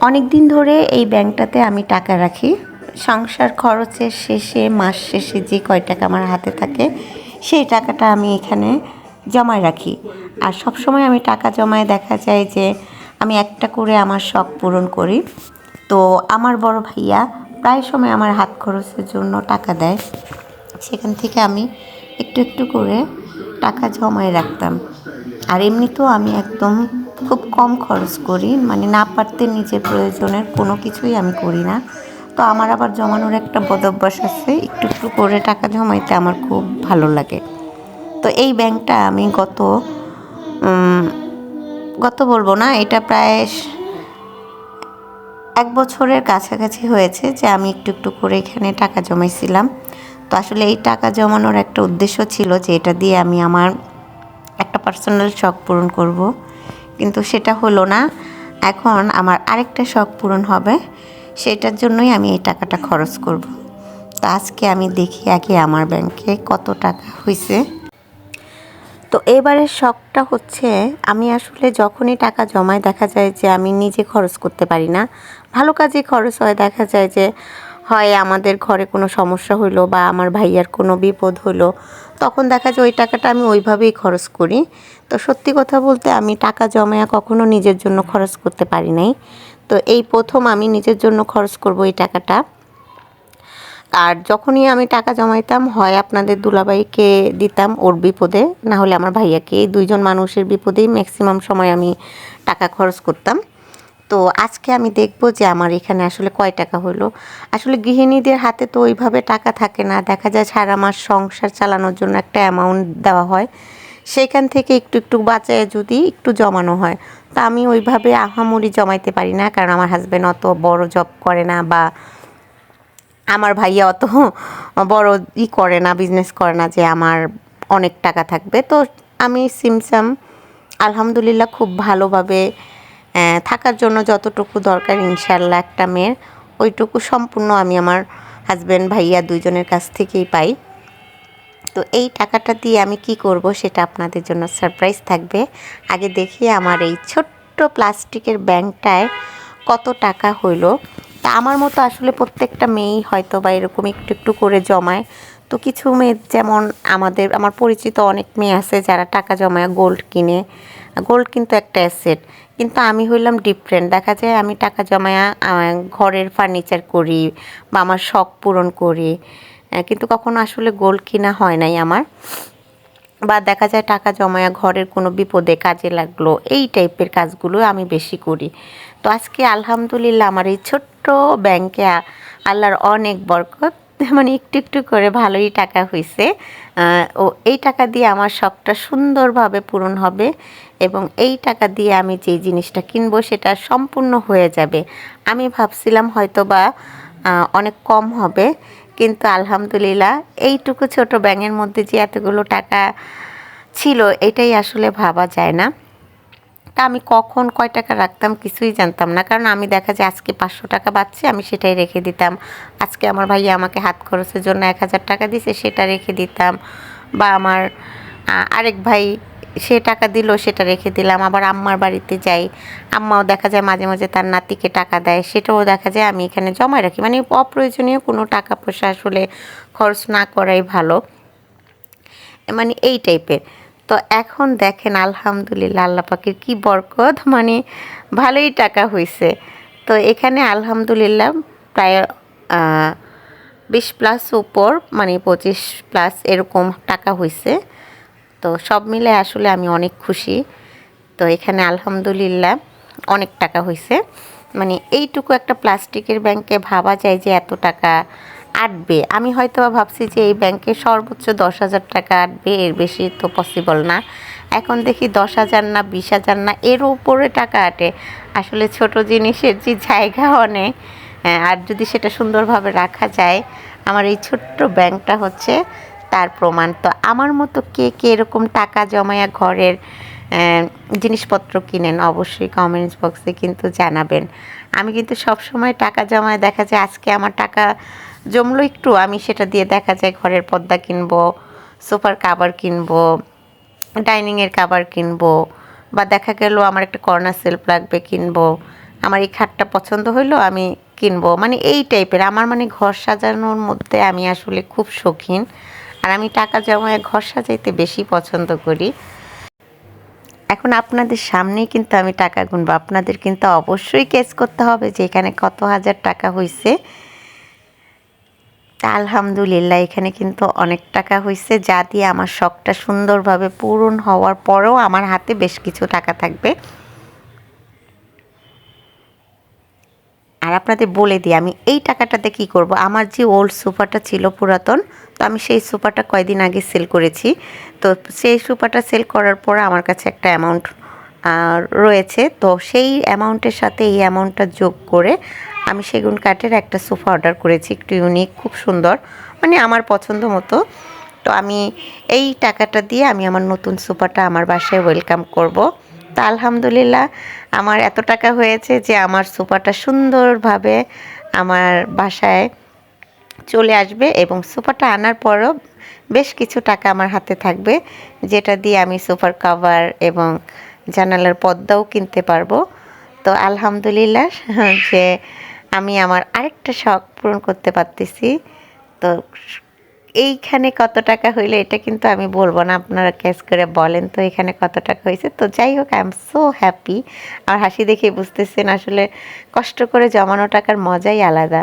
অনেক দিন ধরে এই ব্যাংকটাতে আমি টাকা রাখি। সংসার খরচের শেষে, মাস শেষে যে কয় টাকা আমার হাতে থাকে, সেই টাকাটা আমি এখানে জমায় রাখি। আর সব সময় আমি টাকা জমায় দেখা যায় যে আমি একটা করে আমার শখ পূরণ করি। তো আমার বড় ভাইয়া প্রায় সময় আমার হাত খরচের জন্য টাকা দেয়। সেখান থেকে আমি একটু একটু করে টাকা জমায় রাখতাম। আর এমনিতেও আমি একদম খুব কম খরচ করি মানে না পারতে নিজের প্রয়োজনের কোনো কিছুই আমি করি না। তো আমার আবার জমানোর একটা বদভ্যাস আছে, একটু একটু করে টাকা জমাইতে আমার খুব ভালো লাগে। তো এই ব্যাংকটা আমি গত গত বলব না, এটা প্রায় এক বছরের কাছাকাছি হয়েছে যে আমি একটু একটু করে এখানে টাকা জমাইছিলাম। তো আসলে এই টাকা জমানোর একটা উদ্দেশ্য ছিল যে এটা দিয়ে আমি আমার একটা পার্সোনাল শখ পূরণ করব। কিন্তু সেটা হলো না। এখন আমার আরেকটা শখ পূরণ হবে, সেটার জন্যই আমি এই টাকাটা খরচ করব। তো আজকে আমি দেখি আগে আমার ব্যাংকে কত টাকা হয়েছে তো এবারের শখটা হচ্ছে, আমি আসলে যখনই টাকা জমায় দেখা যায় যে আমি নিজে খরচ করতে পারি না। ভালো কাজে খরচ হয়, দেখা যায় যে হয় আমাদের ঘরে কোনো সমস্যা হলো বা আমার ভাইয়ার কোনো বিপদ হলো তখন দেখা যায় ওই টাকাটা আমি ওইভাবেই খরচ করি। তো সত্যি কথা বলতে আমি টাকা জমায়া কখনো নিজের জন্য খরচ করতে পারি নাই। তো এই প্রথম আমি নিজের জন্য খরচ করব এই টাকাটা। আর যখনই আমি টাকা জমাইতাম, হয় আপনাদের দুলাভাইকে দিতাম ওর বিপদে, না হলে আমার ভাইয়াকে। এই দুইজন মানুষের বিপদেই ম্যাক্সিমাম সময় আমি টাকা খরচ করতাম। তো আজকে আমি দেখব যে আমার এখানে আসলে কয় টাকা হলো। আসলে গৃহিণীদের হাতে তো ওইভাবে টাকা থাকে না। দেখা যায় সারা মাস সংসার চালানোর জন্য একটা অ্যামাউন্ট দেওয়া হয়। সেইখান থেকে একটু একটু বাঁচায় যদি একটু জমানো হয়। তা আমি ওইভাবে আহামরি জমাইতে পারি না, কারণ আমার হাজব্যান্ড অত বড় জব করে না বা আমার ভাইয়া অত বড় ই করে না বিজনেস করে না যে আমার অনেক টাকা থাকবে। তো আমি সিমসাম আলহামদুলিল্লাহ খুব ভালোভাবে থাকার জন্য যতটুকু দরকার ইনশাল্লাহ একটা মেয়ের, ওইটুকু সম্পূর্ণ আমি আমার হাজব্যান্ড ভাইয়া দুইজনের কাছ থেকেই পাই। তো এই টাকাটা দিয়ে আমি কি করব সেটা আপনাদের জন্য সারপ্রাইজ থাকবে। আগে দেখি আমার এই ছোট্ট প্লাস্টিকের ব্যাংকটায় কত টাকা হইল। তা আমার মতো আসলে প্রত্যেকটা মেয়েই হয়তো বা এরকম একটু একটু করে জমায়। তো কিছু মেয়ে যেমন আমাদের, আমার পরিচিত অনেক মেয়ে আছে যারা টাকা জমায় গোল্ড কিনে। গোল্ড কিন্তু একটা অ্যাসেট কিন্তু আমি হইলাম ডিফারেন্ট দেখা যায় আমি টাকা জমায়া ঘরের ফার্নিচার করি বা আমার শখ পূরণ করি। কিন্তু কখনো আসলে গোল্ড কিনা হয় নাই আমার। বা দেখা যায় টাকা জমায়া ঘরের কোনো বিপদে কাজে লাগল, এই টাইপের কাজগুলো আমি বেশি করি। তো আজকে আলহামদুলিল্লাহ আমার এই ছোট্ট ব্যাংকে আল্লাহর অনেক বরকত। মানে একটু একটু করে ভালোই টাকা হয়েছে ও এই টাকা দিয়ে আমার শখটা সুন্দরভাবে পূরণ হবে এবং এই টাকা দিয়ে আমি যে জিনিসটা কিনবো সেটা সম্পূর্ণ হয়ে যাবে। আমি ভাবছিলাম হয়তো বা অনেক কম হবে, কিন্তু আলহামদুলিল্লাহ এইটুকু ছোট ব্যাঙের মধ্যে যে এতগুলো টাকা ছিল, এটাই আসলে ভাবা যায় না। তা আমি কখন কয় টাকা রাখতাম কিছুই জানতাম না। কারণ আমি দেখা যায় আজকে পাঁচশো টাকা পাচ্ছি, আমি সেটাই রেখে দিতাম। আজকে আমার ভাইয়া আমাকে হাত খরচের জন্য এক হাজার টাকা দিছে, সেটা রেখে দিতাম। বা আমার আরেক ভাই সে টাকা দিল, সেটা রেখে দিলাম। আবার আম্মার বাড়িতে যাই, আম্মাও দেখা যায় মাঝে মাঝে তার নাতিকে টাকা দেয়, সেটাও দেখা যায় আমি এখানে জমায় রাখি। মানে অপ্রয়োজনীয় কোনো টাকা পয়সা আসলে খরচ না করাই ভালো। মানে এই টাইপের তো এখন দেখেন আলহামদুলিল্লাহ আল্লাহ পাখির কি বরকত মানে ভালোই টাকা হয়েছে তো এখানে আলহামদুলিল্লাহ প্রায় বিশ প্লাস উপর মানে পঁচিশ প্লাস এরকম টাকা হয়েছে তো সব মিলে আসলে আমি অনেক খুশি। তো এখানে আলহামদুলিল্লাহ অনেক টাকা হয়েছে মানে এইটুকু একটা প্লাস্টিকের ব্যাংকে ভাবা যায় যে এত টাকা আটবে। আমি হয়তো ভাবছি যে এই ব্যাংকে সর্বোচ্চ দশ হাজার টাকা আটবে এর বেশি তো পসিবল না। এখন দেখি দশ হাজার না বিশ হাজার না এর উপরে টাকা আটে। আসলে ছোট জিনিসের যে জায়গা অনেক হ্যাঁ, আর যদি সেটা সুন্দরভাবে রাখা যায় আমার এই ছোট্ট ব্যাংকটা হচ্ছে তার প্রমাণ। তো আমার মতো কে কে এরকম টাকা জমায়া ঘরের জিনিসপত্র কিনেন অবশ্যই কমেন্টস বক্সে কিন্তু জানাবেন। আমি কিন্তু সব সময় টাকা জমায় দেখা যায় আজকে আমার টাকা জমলো একটু, আমি সেটা দিয়ে দেখা যায় ঘরের পর্দা কিনবো, সোফার কাভার কিনবো, ডাইনিংয়ের কাভার কিনবো, বা দেখা গেল আমার একটা কর্নার সেলফ লাগবে কিনবো, আমার এই খাটটা পছন্দ হইল আমি কিনবো। মানে এই টাইপের আমার মানে ঘর সাজানোর মধ্যে আমি আসলে খুব শৌখিন, আর আমি টাকা জমায় ঘর সাজাইতে বেশি পছন্দ করি। এখন আপনাদের সামনেই কিন্তু আমি টাকা গুনবো, আপনাদের কিন্তু অবশ্যই কেস করতে হবে যে এখানে কত হাজার টাকা হয়েছে তা আলহামদুলিল্লাহ, এখানে কিন্তু অনেক টাকা হয়েছে যা দিয়ে আমার শখটা সুন্দরভাবে পূরণ হওয়ার পরেও আমার হাতে বেশ কিছু টাকা থাকবে। আর আপনাদের বলে দিই, আমি এই টাকাটাতে কি করব? আমার যে ওল্ড সোফাটা ছিল পুরাতন, তো আমি সেই সোফাটা কয়দিন আগে সেল করেছি। তো সেই সোফাটা সেল করার পর আমার কাছে একটা অ্যামাউন্ট রয়েছে, তো সেই অ্যামাউন্টের সাথে এই অ্যামাউন্টটা যোগ করে আমি সেগুন কাঠের একটা সোফা অর্ডার করেছি, একটু ইউনিক খুব সুন্দর মানে আমার পছন্দ মতো। তো আমি এই টাকাটা দিয়ে আমি আমার নতুন সোফাটা আমার বাসায় ওয়েলকাম করব। তা আলহামদুলিল্লাহ, আমার এত টাকা হয়েছে যে আমার সোফাটা সুন্দরভাবে আমার বাসায় চলে আসবে এবং সোফাটা আনার পরও বেশ কিছু টাকা আমার হাতে থাকবে, যেটা দিয়ে আমি সোফার কভার এবং জানালার পর্দাও কিনতে পারব। তো আলহামদুলিল্লাহ, যে আমি আমার আরেকটা শখ পূরণ করতে পারতেছি। তো এইখানে কত টাকা হইলে এটা কিন্তু আমি বলব না, আপনারা ক্যাশ করে বলেন তো এখানে কত টাকা হয়েছে। তো যাই হোক আই এম সো হ্যাপি আর হাসি দেখে বুঝতেছেন আসলে কষ্ট করে জমানো টাকার মজাই আলাদা।